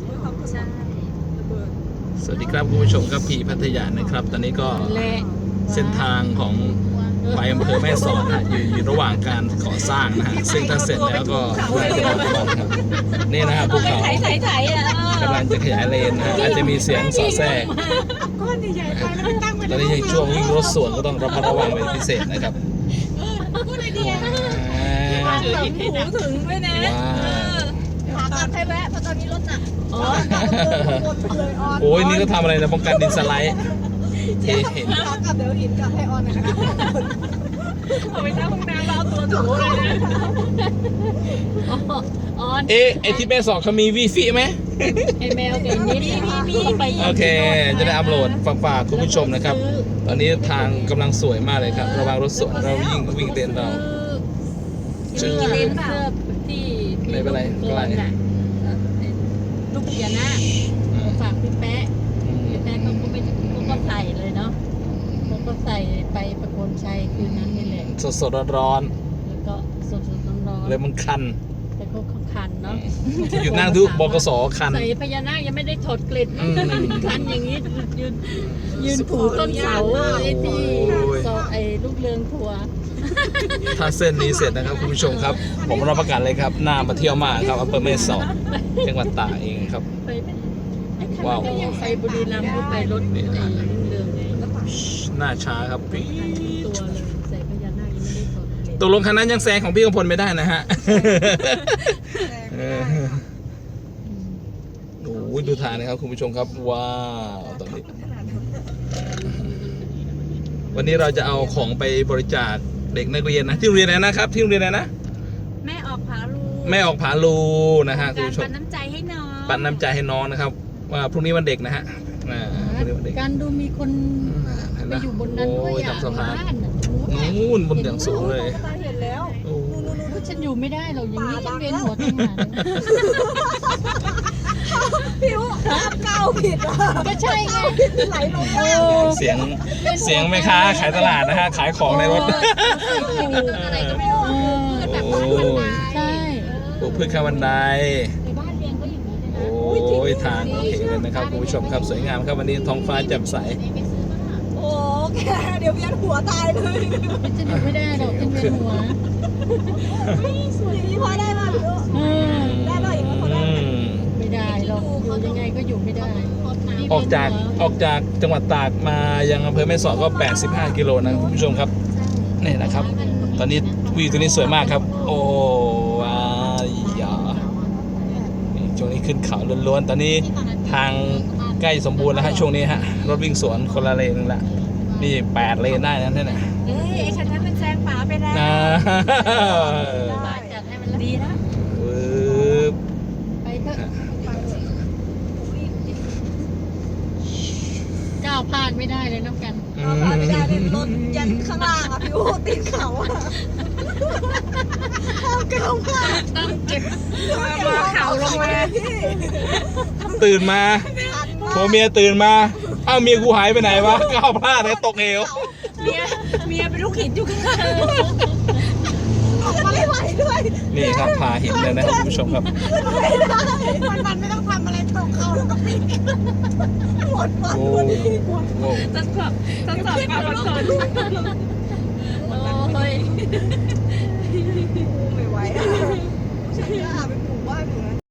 ใช่สวัสดีครับคุณผู้ชมครับพีพัทยานะครับ ตอนนี้ก็และเส้นทางของไปอำเภอแม่สอดนะฮะอยู่อยู่ระหว่างการก่อสร้างนะฮะซึ่งถ้าเสร็จแล้วก็น่าจะเป็นวันครับนี่นะครับภูเขาไถไถไถอะกำลังจะขยายเลนนะฮะอาจจะมีเสียงสอดแทรกก้อนใหญ่ๆไปแล้วมันตั้งไว้ตอนนี้ยังช่วงวิ่งรถสวนก็ต้องระมัดระวังเป็นพิเศษนะครับพูดอะไดีอะอ่า ถึงหูถึงด้วยนะ ว้าวขากลับให้แวะเพราะตอนนี้รถ หมดไปเลยออนโอ้ยนี่ก็ทำอะไรนะป้องกันดินสไลด์เทเห็นขากลับเดี๋ยวหินกลับให้ออนนะคะเอาไปเข้าห้องน้ำแล้วเอาตัวถูเลยนะอ๋อเอ๊ะไอที่แม่สอดเขามีวีฟีไหมไอแมวกับนิดมีมีไปโอเค จะได้อัพโหลดฝากฝากคุณผู้ชมนะครับ ตอนนี้ทางกำลังสวยมากเลยครับ ระวังรถสวนเราวิ่งวิ่งเต้นเราชื่อเล่นเสื้อที่ไม่เป็นไรไม่เป็นไร ลูกเกียร์นะฝากพี่แป๊ะพี่แป๊ะเขาก็ไม่เขาก็ใส่เลยเนาะเขาก็ใส่ไปประโคนชัยคืนนั้นนี่แหละสดสดๆร้อนแล้วก็สดๆร้อนๆเลยมันคันๆแต่ก็คันเนาะที่อยู่นั่งทุกบกสคัน ใส่พญานาคยังไม่ได้ถอดเกล็ดอืม คันอย่างนี้ยืนยืนถูต้นเสาไอ้ที่โอ้ย ซอไอ้ลูก เรืองทัวร์ถ้าเส้นนี้เสร็จนะครับคุณผู้ชมครับ ผมรับประกันเลยครับน่ามาเที่ยวมากครับอำเภอแม่สอดจังหวัดตากเองครับ ไปไอ้คันว้าว ก็ยังไปบุรีรัมย์ก็ไปรถไอ้ลูกเรืองไงหน้าช้าครับปี๊ตัวดเลยใส่พญานาคยังไม่ได้ถอดเกล็ดตกลงคันนั้นยังแซงของพี่กำพลไม่ได้นะฮะเออโอ้ยดูทางนะครับคุณผู้ชมครับ ว้าวตอนนี้ วันนี้เราจะเอาของไปบริจาคเด็กนักเรียนนะที่โรงเรียนไหนนะครับที่โรงเรียนไหนนะแม่ออกผาลูแม่ออกผาลูนะฮะคุณการผู้ชมปันน้ำใจให้น้องปันน้ำใจให้น้องนะครับว่าพรุ่งนี้วันเด็กนะฮะอ่าพรุ่งนี้วันเด็กการดูมีคนอ่าเห็นไปนะอยู่บนนั้นด้วยโอ้ยอะทำสะพานบ้านอะนู่นบนอย่างสูงเลยตาเห็นแล้วโอ้ฉันอยู่ไม่ได้หรอกอย่างนี้ฉันเวียนหัวตั้งนานพี่อุ๊ภาพเก้า ผิดอะก็ใช่ไงไหลลงเอล่างอเสียงเสียงแม่ค้าขายตลาดนะฮะขายของในรถ อะไรก็ไม่รู้โอ้ยใช่ปลูกพืชข้าวบันไดในบ้านเรียนก็อย่างนี้นะโอ้ยทางโอเคเลยนะครับคุณผู้ชมครับสวยงามครับวันนี้ท้องฟ้าแจ่มใสโอ้แกเดี๋ยวเวียนหัวตายเลยฉันอยู่ไม่ได้หรอกฉันเวียนหัวสวยนี้พอได้ป่ะพี่อุ๊เอ อยู่ไม่ได้ออกจากออกจากจังหวัดตากมายังอำเภอแม่สอดก็ 85 กิโลนะคุณผู้ชมครับนี่นะครับ ตอนนี้วิวตัวนี้สวยมากครับ โอ้ว้ายยานี่ช่วงนี้ขึ้นเขาล้วนๆ ตอนนี้ทางใกล้สมบูรณ์แล้วฮะช่วงนี้ฮะรถวิ่งสวนคนละเลนละนี่8เลนได้นะเนี่ยนะเอ้ยไอ้คันนั้นมันแซงป๋าไปแล้ว นะ ป๋าจัดให้มันดีนะ ปึ๊บ ไปเถอะก้าวพลาดไม่ได้เลยน้ำกันอืเอาผ่านไม่ได้เลยรถยันข้างล่างอะพี่อุ๊ติดเขาอะข้าวเก่ามากต้องเก็บรอเข่าลงมาพี่ตื่นมาทันมาผัวเมียตื่นมาเอ้าเมียกูหายไปไหนวะก้าวพลาดเลยตกเหวเมียเมียเป็นลูกหินอยู่ข้างออกมาไม่ไหวด้วยนี่ครับพาหินเลยนะครับคุณผู้ชมครับไม่ได้วันวันๆไม่ จะนนี้ปสอบทดสอบความอนโอ้ยไม่ไหวอะฉันจะอาบไปปลูกบ้านอยู่นะ